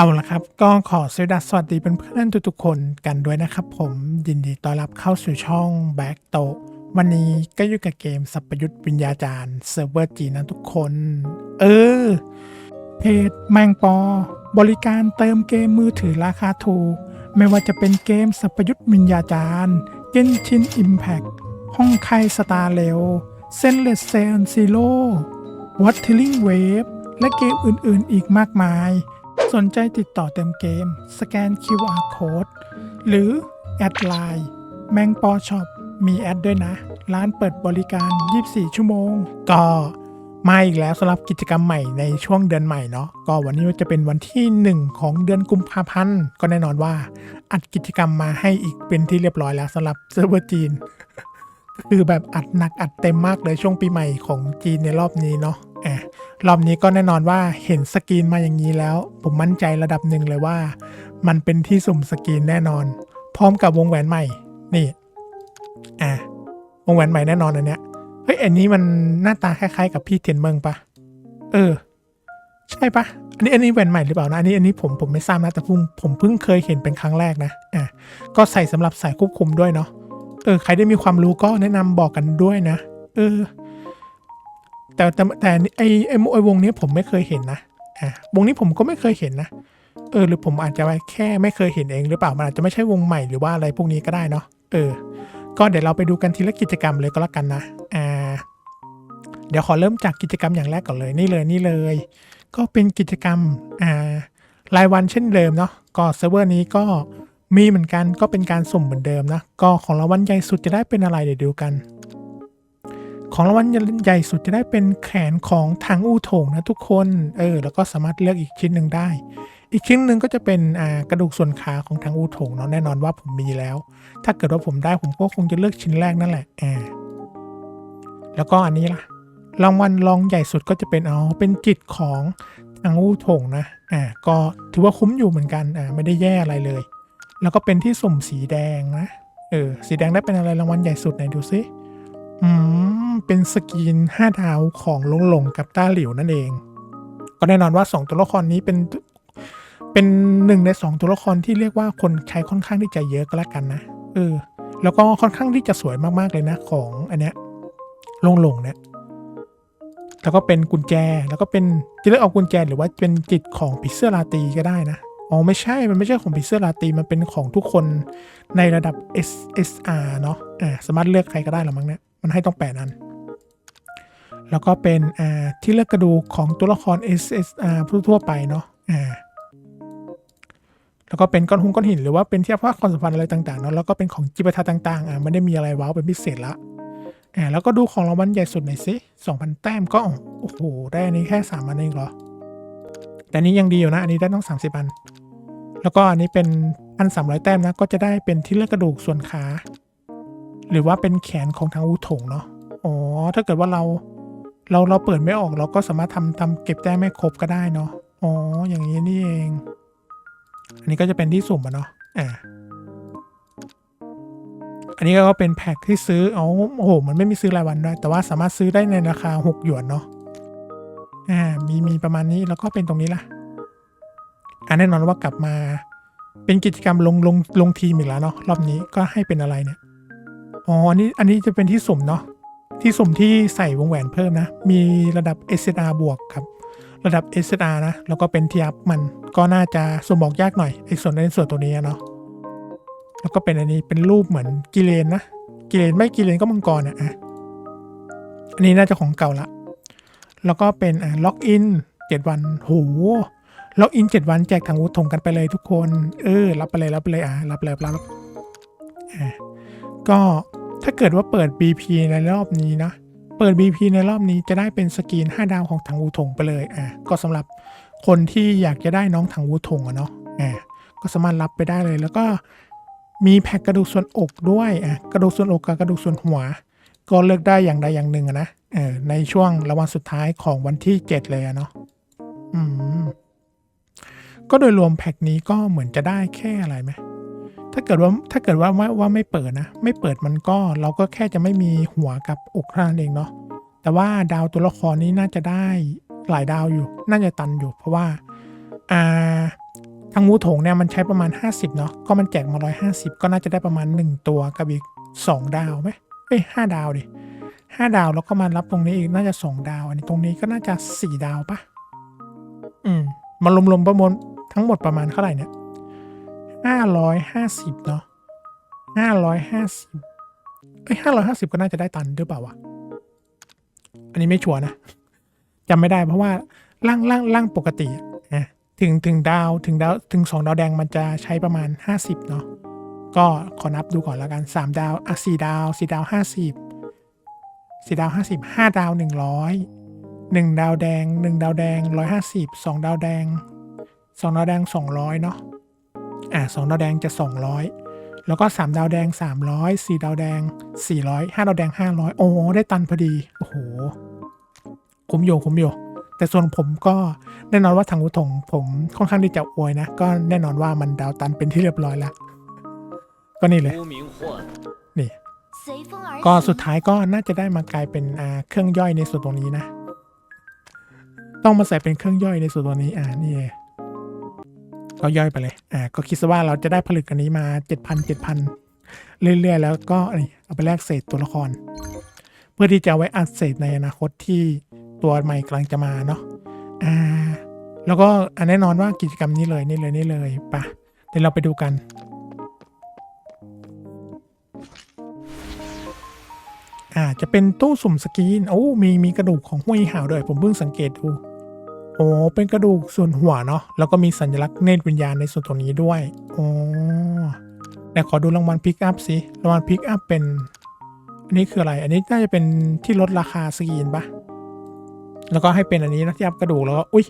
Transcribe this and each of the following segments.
เอาละครับ ก็ขอสวัสดีสวัสดีเพื่อนทุกๆคนกันด้วยนะครับผมยินดีต้อนรับเข้าสู่ช่องแบ็กโตวันนี้ก็อยู่กับเกมสัพยุทธวิญญาจารย์เซิร์ฟเวอร์จีนนะทุกคน เออ เพจแมงปอ บริการเติมเกมมือถือราคาถูก ไม่ว่าจะเป็นเกมสัพยุทธวิญญาจารย์เกนชินอิมแพคห้องไคสตาร์เรลเซนเลสเซนซีโร่วัตเทลิงเวฟและเกมอื่นๆอีกมากมาย สนใจติดต่อเต็มเกม สแกน QR Code หรือ แอดไลน์แมงปอช็อปมีแอดด้วยนะ ร้านเปิดบริการ 24 ชั่วโมง ก็มาอีกแล้วสำหรับกิจกรรมใหม่ในช่วงเดือนใหม่เนาะก็วันนี้จะเป็นวันที่ 1 ของเดือนกุมภาพันธ์ก็แน่นอนว่า อัดกิจกรรมมาให้อีกเป็นที่เรียบร้อยแล้วสำหรับเซิร์ฟเวอร์จีน คือแบบอัดหนักอัดเต็มมากเลยช่วงปีใหม่ของจีนในรอบนี้เนาะแอบ รอบนี้ก็แน่นอนว่าเห็นสกรีนมาอย่างนี้แล้ว ผมมั่นใจระดับหนึ่งเลยว่า มันเป็นที่สุ่มสกรีนแน่นอน พร้อมกับวงแหวนใหม่ นี่ อะ วงแหวนใหม่แน่นอนอันเนี้ย เฮ้ย อันนี้มันหน้าตาคล้ายๆ กับพี่เทียนเมิงปะ เออ ใช่ปะ อันนี้อันนี้แหวนใหม่หรือเปล่านะ อันนี้อันนี้ผมผมไม่ทราบนะแต่ผมผมเพิ่งเคยเห็นเป็นครั้งแรกนะ อะ ก็ใส่สำหรับสายควบคุมด้วยเนาะ เออ ใครได้มีความรู้ก็แนะนำบอกกันด้วยนะ เออ แต่แต่แต่ไอไอไอวงนี้ผมไม่เคยเห็นนะอะวงนี้ผมก็ไม่เคยเห็นนะ เออหรือผมอาจจะแค่ไม่เคยเห็นเองหรือเปล่ามันอาจจะไม่ใช่วงใหม่หรือว่าอะไรพวกนี้ก็ได้เนาะเออ ก็เดี๋ยวเราไปดูกันทีละกิจกรรมเลยก็แล้วกันนะอ่าเดี๋ยวขอเริ่มจากกิจกรรมอย่างแรกก่อนเลยนี่เลยนี่เลย ก็เป็นกิจกรรมอ่ารายวันเช่นเดิมเนาะก็เซิร์ฟเวอร์นี้ก็มีเหมือนกันก็เป็นการสุ่มเหมือนเดิมนะ ก็ของรางวัลใหญ่สุดจะได้เป็นอะไรเดี๋ยวดูกัน ของรางวัลใหญ่สุดจะได้เป็นแขนของทางอู้โถงนะทุกคนเออแล้วก็สามารถเลือกอีกชิ้นหนึ่งได้ อีกชิ้นหนึ่งก็จะเป็นอ่ากระดูกส่วนขาของทางอู้โถงเนาะแน่นอนว่าผมมีแล้ว ถ้าเกิดว่าผมได้ผมก็คงจะเลือกชิ้นแรกนั่นแหละอ่าแล้วก็อันนี้ล่ะรางวัลรองใหญ่สุดก็จะเป็นเอาเป็นจิตของทางอู้โถงนะอ่าก็ถือว่าคุ้มอยู่เหมือนกันอ่าไม่ได้แย่อะไรเลย แล้วก็เป็นที่สุ่มสีแดงนะเออสีแดงได้เป็นอะไรรางวัลใหญ่สุดไหนดูซิอืม เป็นสกรีนห้าดาวของลงหลงกับต้าหลิวนั่นเอง ก็แน่นอนว่าสองตัวละครนี้เป็นเป็นหนึ่งในสองตัวละครที่เรียกว่าคนใช้ค่อนข้างที่จะเยอะก็แล้วกันนะเออแล้วก็ค่อนข้างที่จะสวยมากๆเลยนะของอันเนี้ยลงหลงเนี่ยแล้วก็เป็นกุญแจแล้วก็เป็นจะเลือกเอากุญแจหรือว่าเป็นจิตของพิเซอร์ลาตีก็ได้นะอ๋อไม่ใช่ มันไม่ใช่ของพิเซอร์ลาตีมันเป็นของทุกคนในระดับ SSR เนาะอ่าสามารถเลือกใครก็ได้หรอมั้งเนี่ยมันให้ต้องแปดอัน แล้วก็เป็นที่เลือกกระดูกของตัวละคร SSR ทั่วไปเนาะแล้วก็เป็นก้อนหุงก้อนหินหรือว่าเป็นเทียบภาความสัมพันธ์อะไรต่างๆเนาะแล้วก็เป็นของจิปาต่างๆอ่าไม่ได้มีอะไรว้าวเป็นพิเศษละอ่าแล้วก็ดูของรางวัลใหญ่สุดหน่อยสิ2,000 แต้มก็โอ้โหได้อันนี้แค่3อันเองเหรอ แต่นี้ยังดีอยู่นะ อันนี้ได้ต้อง 30 อัน แล้วก็อันนี้เป็นอันสามร้อยแต้มนะก็จะได้เป็นที่เลือกกระดูกส่วนขาหรือว่าเป็นแขนของทางอูถงเนาะอ๋อถ้าเกิดว่าเรา เราเราเปิดไม่ออกเราก็สามารถทำทำเก็บแต้มไม่ครบก็ได้เนาะอ๋ออย่างนี้นี่เอง อันนี้ก็จะเป็นที่สุ่มอะเนาะอ่าอันนี้ก็เป็นแพ็คที่ซื้ออ๋อโอ้โหมันไม่มีซื้อรายวันด้วยแต่ว่าสามารถซื้อได้ในราคา 6 หยวนเนาะอ่ามีมีประมาณนี้แล้วก็เป็นตรงนี้ล่ะอันแน่นอนว่ากลับมาเป็นกิจกรรมลงลงลงทีมอีกแล้วเนาะรอบนี้ก็ให้เป็นอะไรเนี่ยอ๋ออันนี้อันนี้จะเป็นที่สุ่มเนาะ ที่สุ่มที่ใส่วงแหวนเพิ่มนะ มีระดับ SR บวกครับ ระดับ SR นะ แล้วก็เป็นทีอัพมันก็น่าจะสุ่มบอกยากหน่อยไอ้ส่วนในส่วนตัวนี้เนาะแล้วก็เป็นอันนี้เป็นรูปเหมือนกิเลนนะ กิเลนไม่กิเลนก็มังกรอ,อะอันนี้น่าจะของเก่าละ แล้วก็เป็นอ่าล็อกอินเจ็ดวันโหล็อกอินเจ็ดวันแจกทางวุฒงกันไปเลยทุกคน เออ รับไปเลยรับไปเลยอะรับเลยรับรับอ่าก็ ถ้าเกิดว่าเปิด BP ในรอบนี้นะ เปิด BP ในรอบนี้จะได้เป็นสกรีน 5 ดาวของทางวูถงไปเลยอะก็สำหรับคนที่อยากจะได้น้องทางวูถงอะเนาะอ่าก็สามารถรับไปได้เลย แล้วก็มีแพ็กกระดูกส่วนอกด้วยอะกระดูกส่วนอกกับกระดูกส่วนหัว ก็เลือกได้อย่างใดอย่างหนึ่งอะนะเออในช่วงระวันสุดท้ายของวันที่ 7 เลยอะเนาะอืมก็โดยรวมแพ็กนี้ก็เหมือนจะได้แค่อะไรไหม ถ้าเกิดว่าถ้าเกิดว่าว่าว่าไม่เปิดนะ ไม่เปิดมันก็เราก็แค่จะไม่มีหัวกับอกเท่านเองเนาะแต่ว่าดาวตัวละครนี้น่าจะได้หลายดาวอยู่ น่าจะตันอยู่ เพราะว่าอ่าทางงูโถงเนี่ยมันใช้ประมาณ 50เนาะก็มันแจกมา 150 ก็น่าจะได้ประมาณ 1 ตัวกับอีก 2 ดาวไหมเอ้ยห้าดาวดิห้าดาวแล้วก็มารับตรงนี้อีกน่าจะ 2 ดาว อันนี้ตรงนี้ก็น่าจะ 4 ดาวปะอืมมารวมๆประมวลทั้งหมดประมาณเท่าไหร่เนี่ย 550เนาะ550เอ้ย550ก็น่าจะได้ตันหรือเปล่าวะ อันนี้ไม่ชัวร์นะจำไม่ได้เพราะว่าร่างร่างร่างปกติอะนะถึงถึงดาวถึงดาวถึงสองดาวแดงมันจะใช้ประมาณ50เนาะก็ขอนับดูก่อนแล้วกัน3ดาวอะ4ดาว4ดาว50 4ดาว50 5ดาว100 1ดาวแดง1ดาวแดง150 2ดาวแดง2ดาวแดง200เนาะ อะสองดาวแดงจะ 200 แล้วก็ 3 ดาวแดง 300 4 ดาวแดง 400 5 ดาวแดง 500 โอ้ได้ตันพอดี โอ้โห คุ้มโยคุ้มโยแต่ส่วนผมก็แน่นอนว่าทางอุทงผมค่อนข้างที่จะอวยนะ ก็แน่นอนว่ามันดาวตันเป็นที่เรียบร้อยแล้ว ก็นี่เลยนี่ก็สุดท้ายก็น่าจะได้มากลายเป็นเครื่องย่อยในส่วนตรงนี้นะ ต้องมาใส่เป็นเครื่องย่อยในส่วนตัวนี้อ่านี่ ก็ย่อยไปเลยอ่าก็คิดซะว่าเราจะได้ผลึกอันนี้มาเจ็ดพันเจ็ดพันเรื่อยๆ แล้วก็เอาไปแลกเศษตัวละคร เพื่อที่จะไว้อัดเศษในอนาคตที่ตัวใหม่กำลังจะมาเนาะอ่าแล้วก็อันแน่นอนว่ากิจกรรมนี้เลยนี่เลยนี่เลยปะเดี๋ยวเราไปดูกันอ่าจะเป็นตู้สุ่มสกรีนโอ้มีมีกระดูกของห้วยหาวด้วย ผมเพิ่งสังเกตดู โอ้เป็นกระดูกส่วนหัวเนาะแล้วก็มีสัญลักษณ์เนตรวิญญาณในส่วนตรงนี้ด้วยโอ้แต่ขอดูรางวัลพิกอัพสิรางวัลพิกอัพเป็น อันนี้คืออะไร อันนี้น่าจะเป็นที่ลดราคาสกรีนปะแล้วก็ให้เป็นอันนี้นะที่อัพกระดูกแล้วก็อุ้ย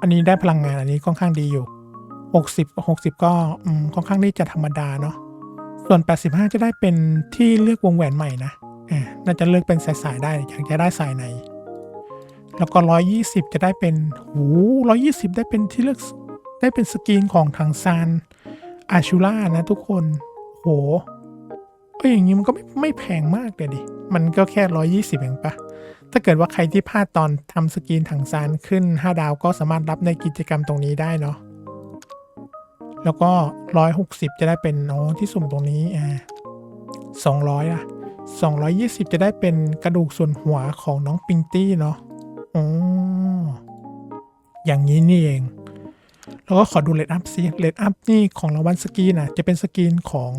อันนี้ได้พลังงานอันนี้ค่อนข้างดีอยู่ 60 60 ก็ค่อนข้างที่จะธรรมดาเนาะส่วน 85 จะได้เป็นที่เลือกวงแหวนใหม่นะน่าจะเลือกเป็นสายๆได้อยากจะได้สายไหน แล้วก็ร้อยยี่สิบจะได้เป็นหูร้อยี่สิบได้เป็นที่เลือกได้เป็นสกรีนของทางซานอาชูล่านะทุกคนโหก็อย่างนี้มันก็ไม่ไม่แพงมากเลยดิ มันก็แค่ร้อยี่สิบเองปะถ้าเกิดว่าใครที่พลาดตอนทำสกรีนถังซานขึ้น 5 ดาวก็สามารถรับในกิจกรรมตรงนี้ได้เนาะแล้วก็ร้อยหกสิบจะได้เป็นอ๋อที่สุ่มตรงนี้อ่าสองร้อยอะ220 จะได้เป็นกระดูกส่วนหัวของน้องปิงตี้เนาะ อ๋อ อย่างนี้นี่เอง แล้วก็ขอดูเลดอัพซิเลดอัพนี่ของรางวัลสกรีนนะจะเป็นสกรีนของ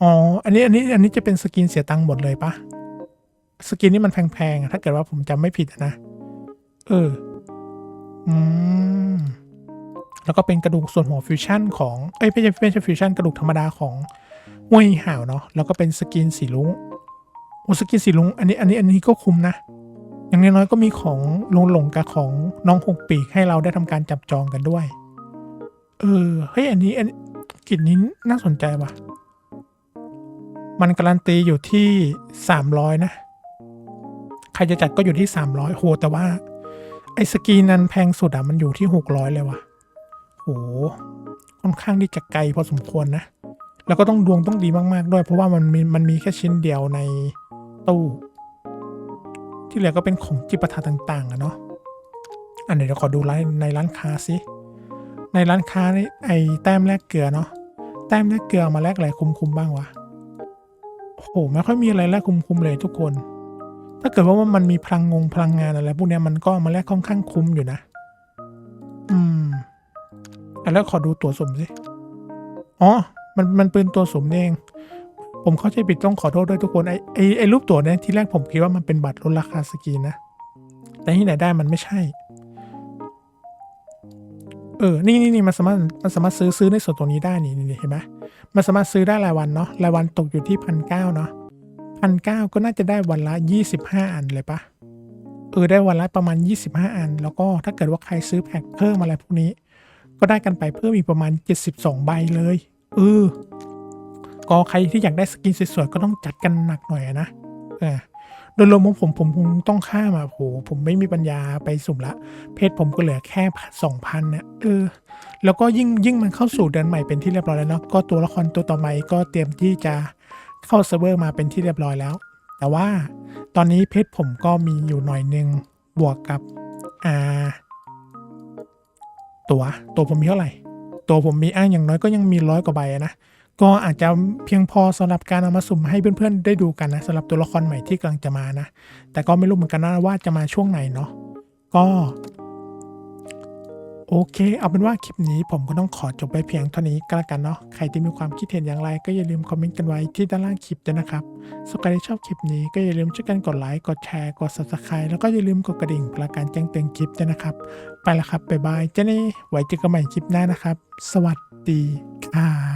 อ๋อ อันนี้อันนี้อันนี้จะเป็นสกรีนเสียตังค์หมดเลยปะสกรีนนี่มันแพงๆ ถ้าเกิดว่าผมจำไม่ผิดนะ เออ อืม แล้วก็เป็นกระดูกส่วนหัวฟิวชั่นของ เอ้ยไม่ใช่ไม่ใช่ฟิวชั่นกระดูกธรรมดาของห้วยห่าวเนาะ แล้วก็เป็นสกินสีลุงโอ้สกินสีลุง อันนี้ อันนี้ อันนี้ก็คุ้มนะ อย่างน้อยๆก็มีของลงหลงกับของน้องหกปีกให้เราได้ทำการจับจองกันด้วย เออเฮ้ยอันนี้อันกลิ่นนี้น่าสนใจว่ะ มันการันตีอยู่ที่สามร้อยนะ ใครจะจัดก็อยู่ที่สามร้อยโหแต่ว่า ไอ้สกีนั้นแพงสุดอะมันอยู่ที่หกร้อยเลยว่ะโหค่อนข้างที่จะไกลพอสมควรนะ แล้วก็ต้องดวงต้องดีมากๆด้วย เพราะว่ามันมีมันมีแค่ชิ้นเดียวในตู้ ที่เหลือก็เป็นของจิปาถะต่างๆอะเนาะอันเดี๋ยวขอดูไลน์ในร้านค้าสิในร้านค้านี่ไอ้แต้มแลกเกลือเนาะแต้มแลกเกลือามาแลกอะไรคุ้มๆบ้างวะโอ้โหไม่ค่อยมีอะไรแลกคุ้มๆเลยทุกคน ถ้าเกิดว่ามันมีพลังงงพลังงานอะไรพวกเนี้ยมันก็มาแลกค่อนข้างคุ้มอยู่นะ อืมอะแล้วขอดูตัวสมสิอ๋อมันมันปืนตัวสมเอง ผมเข้าใจผิดต้องขอโทษด้วยทุกคนไอไอไอรูปตัวเนี่ยที่แรกผมคิดว่ามันเป็นบัตรลดราคาสกีนนะ แต่ที่ไหนได้มันไม่ใช่ เออ นี่นี่นี่มันสามารถมันสามารถซื้อซื้อในส่วนตรงนี้ได้นี่นี่เห็นไหมมันสามารถซื้อได้รายวันเนาะรายวันตกอยู่ที่พันเก้าเนาะพันเก้าก็น่าจะได้วันละยี่สิบห้าอันเลยปะเออได้วันละประมาณยี่สิบห้าอัน แล้วก็ถ้าเกิดว่าใครซื้อแพ็คเพิ่มอะไรพวกนี้ ก็ได้กันไปเพิ่มอีกประมาณเจ็ดสิบสองใบเลยเออ ก็ใครที่อยากได้สกินสวยๆก็ต้องจัดกันหนักหน่อยนะเออโดยรวมของผมผมคงต้องข้ามอะโหผมไม่มีปัญญาไปสุ่มละ เพจผมก็เหลือแค่สองพันเนี่ยเออ แล้วก็ยิ่งยิ่งมันเข้าสู่เดือนใหม่เป็นที่เรียบร้อยแล้วเนาะก็ตัวละครตัวต่อไปก็เตรียมที่จะเข้าเซิร์ฟเวอร์มาเป็นที่เรียบร้อยแล้ว แต่ว่าตอนนี้เพจผมก็มีอยู่หน่อยหนึ่งบวกกับอ่าตัวตัวผมมีเท่าไหร่ ตัวผมมีอ้างอย่างน้อยก็ยังมีร้อยกว่าใบนะ ก็อาจจะเพียงพอสำหรับการเอามาสุ่มให้เพื่อนๆได้ดูกันนะสำหรับตัวละครใหม่ที่กำลังจะมานะ แต่ก็ไม่รู้เหมือนกันนะว่าจะมาช่วงไหนเนาะก็โอเค เอาเป็นว่าคลิปนี้ผมก็ต้องขอจบไปเพียงเท่านี้ก็แล้วกันเนาะ ใครที่มีความคิดเห็นอย่างไรก็อย่าลืมคอมเมนต์กันไว้ที่ด้านล่างคลิปด้วยนะครับสกใครที่ชอบคลิปนี้ก็อย่าลืมช่วยกันกดไลค์ กดแชร์ กด subscribe แล้วก็อย่าลืมกดกระดิ่งเพื่อการแจ้งเตือนคลิปด้วยนะครับ ไปล้วครับ บ๊ายบาย เจนี่ไว้เจอกันใหม่คลิปหน้านะครับ สวัสดีครับ